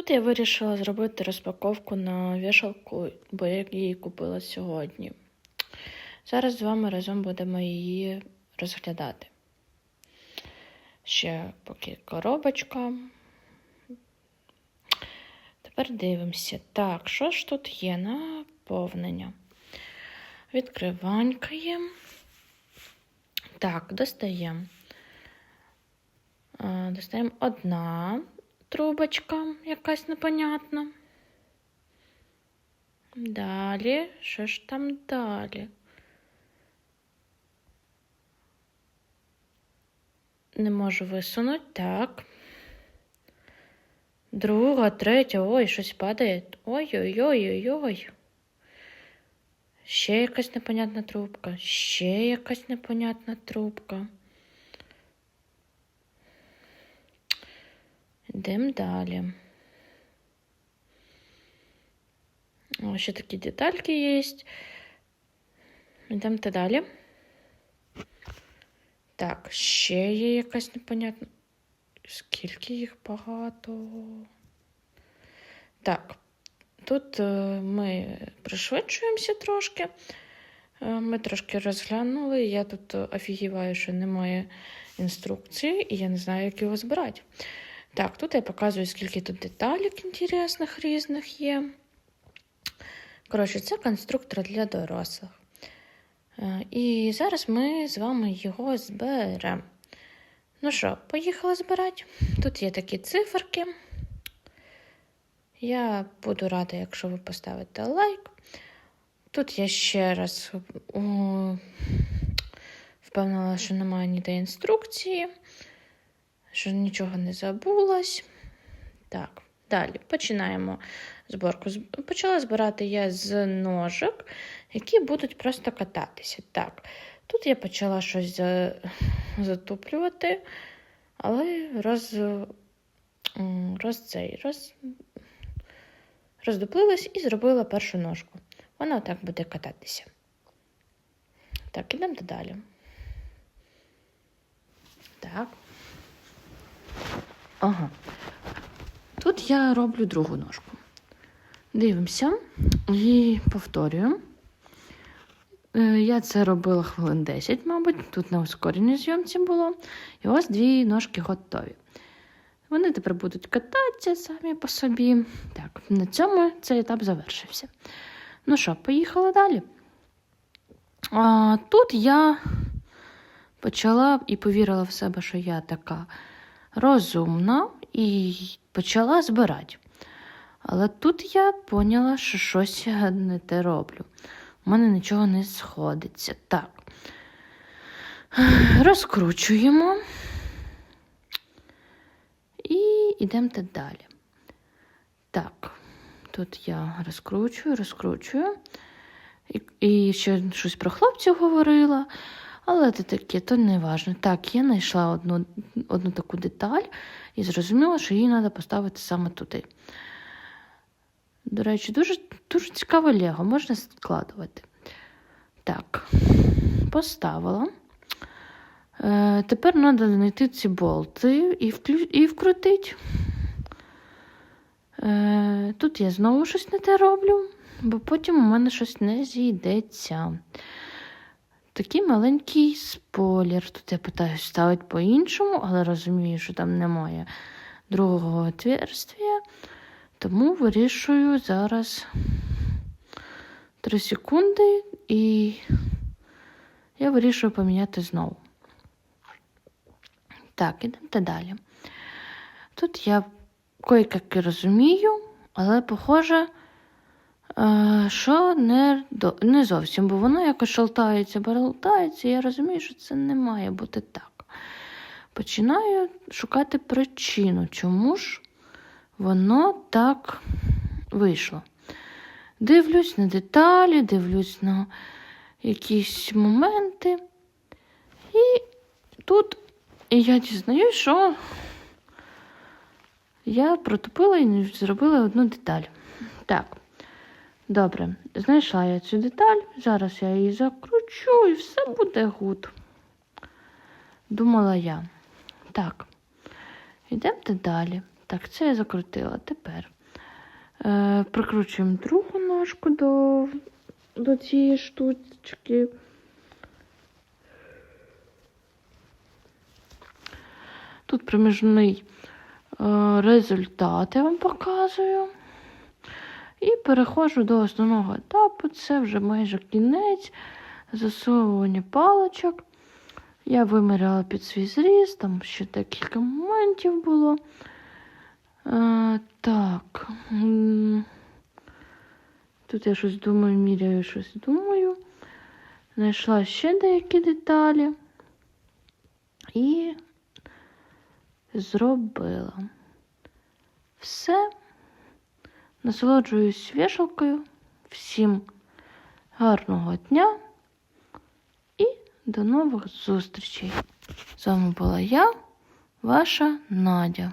Тут я вирішила зробити розпаковку на вішалку, бо я її купила сьогодні. Зараз з вами разом будемо її розглядати. Ще поки коробочка. Тепер дивимося. Так, що ж тут є? Наповнення. Відкриванькаємо. Так, достаємо. Е, Достаємо одна трубочка якась непонятна. Далі, що ж там далі? Не можу висунути. Так. Друга, третя, ой, щось падає. Ой-ой-ой-ой-ой. Ще якась непонятна трубка. Ще якась непонятна трубка. Йдемо далі. О, ще такі детальки є. Йдемо далі. Так, ще є якась непонятна. Скільки їх багато. Так, тут е, ми пришвидшуємося трошки. Е, Ми трошки розглянули. Я тут е, офігіваю, що немає інструкції, і я не знаю, як його збирати. Так, тут я показую, скільки тут деталек інтересних різних є. Коротше, це конструктор для дорослих. Е, І зараз ми з вами його зберемо. Ну що, поїхали збирати? Тут є такі циферки. Я буду рада, якщо ви поставите лайк. Тут я ще раз впевнила, що немає ніде інструкції, що нічого не забулось. Так, далі починаємо зборку. Почала збирати я з ножок, які будуть просто кататися. Так, тут я почала щось за... затуплювати, але роз... роз... цей, роз... роздуплилась і зробила першу ножку. Вона отак буде кататися. Так, ідемо далі. Так. Ага. Тут я роблю другу ножку. Дивимося і повторюю. Е, Я це робила хвилин 10, мабуть. Тут на ускореній зйомці було. І ось дві ножки готові. Вони тепер будуть кататися самі по собі. Так, на цьому цей етап завершився. Ну що, поїхали далі. А, тут я почала і повірила в себе, що я така розумна, і почала збирати. Але тут я поняла, що щось не те роблю. У мене нічого не сходиться. Так. Розкручуємо. І йдемо далі. Так, тут я розкручую, розкручую. І, і ще щось про хлопців говорила. Але це таке, то не важно. Так, я знайшла одну, одну таку деталь і зрозуміла, що її треба поставити саме туди. До речі, дуже, дуже цікаве Лего, можна складувати. Так, поставила. Е, тепер треба знайти ці болти і, вклю... і вкрутити. Е, тут я знову щось не те роблю, бо потім у мене щось не зійдеться. Такий маленький спойлер. Тут я питаюся ставити по-іншому, але розумію, що там немає другого отверстия. Тому вирішую зараз 3 секунди і я вирішую поміняти знову. Так, ідемо далі. Тут я кое-як розумію, але похоже, що не, не зовсім, бо воно якось шалтається, болтається, і я розумію, що це не має бути так. Починаю шукати причину, чому ж воно так вийшло. Дивлюсь на деталі, дивлюсь на якісь моменти. І тут я дізнаюсь, що я протупила і зробила одну деталь. Так, добре, знайшла я цю деталь. Зараз я її закручу і все буде гуд. Думала я. Так, йдемо далі. Так, це я закрутила. Тепер е, прикручуємо другу ножку до, до цієї штучки. Тут проміжний е, результат я вам показую. І переходжу до основного етапу. Це вже майже кінець засовування паличок. Я виміряла під свій зріст, там ще декілька моментів було. Е, так. Тут я щось думаю, міряю, щось думаю. Знайшла ще деякі деталі. І зробила. Все. Насолоджуюсь вішалкою. Всім гарного дня і до нових зустрічей. З вами була я, ваша Надя.